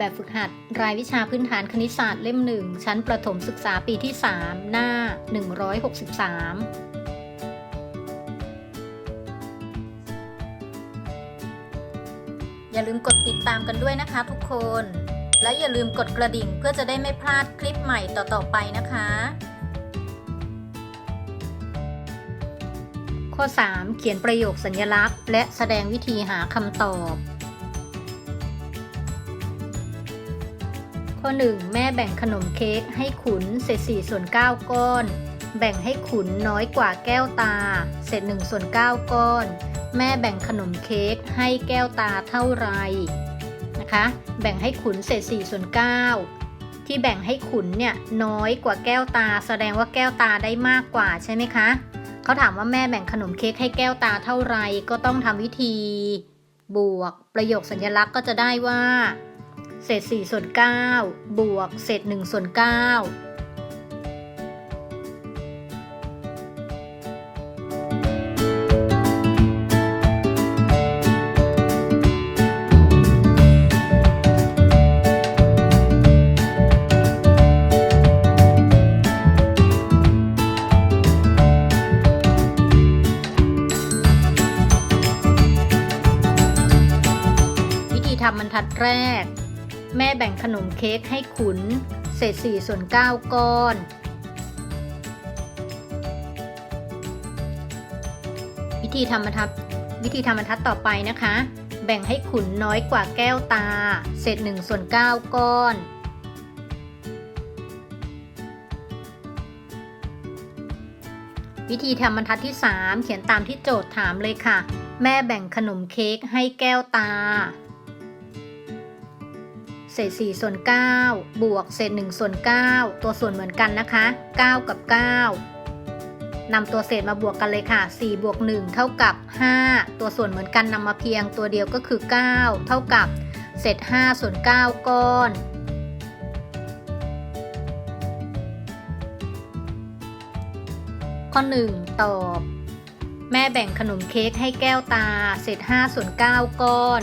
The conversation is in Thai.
แบบฝึกหัด รายวิชาพื้นฐานคณิตศาสตร์เล่มหนึ่งชั้นประถมศึกษาปีที่ 3 หน้า 163อย่าลืมกดติดตามกันด้วยนะคะทุกคน และอย่าลืมกดกระดิ่งเพื่อจะได้ไม่พลาดคลิปใหม่ต่อๆไปนะคะ ข้อ 3 เขียนประโยคสัญลักษณ์ และแสดงวิธีหาคำตอบ ข้อ 1 แม่แบ่งขนมเค้กให้ขุนเศษ4ส่วน9 ก้อน แบ่งให้ขุนน้อยกว่าแก้วตา เศษ1ส่วน9 ก้อน แม่แบ่งขนมเค้กให้แก้วตาเท่าไรนะคะ แบ่งให้ขุนเศษ4ส่วน9 ที่แบ่งให้ขุนเนี่ยน้อยกว่าแก้วตา แสดงว่าแก้วตาได้มากกว่าใช่ไหมคะเขาถามว่าแม่แบ่งขนมเค้กให้แก้วตาเท่าไรก็ต้องทำวิธี บวกประโยคสัญลักษณ์ก็จะได้ว่า เศษ4ส่วน9บวกเศษ1ส่วน9วิธีทำบรรทัดแรก แม่แบ่งขนมเค้กให้ขุน เศษ4ส่วน9ก้อน วิธีทำบรรทัดวิธีทำบรรทัดต่อไปนะคะ แบ่งให้ขุนน้อยกว่าแก้วตา เศษ1ส่วน9ก้อนวิธีทำบรรทัดที่ 3 เขียนตามที่โจทย์ถามเลยค่ะ แม่แบ่งขนมเค้กให้แก้วตา เศษ4ส่วน9บวกเศษ1ส่วน9ตัวส่วนเหมือนกันนะคะ 9 กับ 9นำตัวเศษมาบวกกันเลยค่ะ4บวก1เท่ากับ 5 ตัวส่วนเหมือนกันนำมาเพียงตัวเดียวก็คือ 9 เท่ากับเศษ5ส่วน 9 ก้อนข้อ 1 ตอบ แม่แบ่งขนมเค้กให้แก้วตา เศษ5ส่วน 9 ก้อน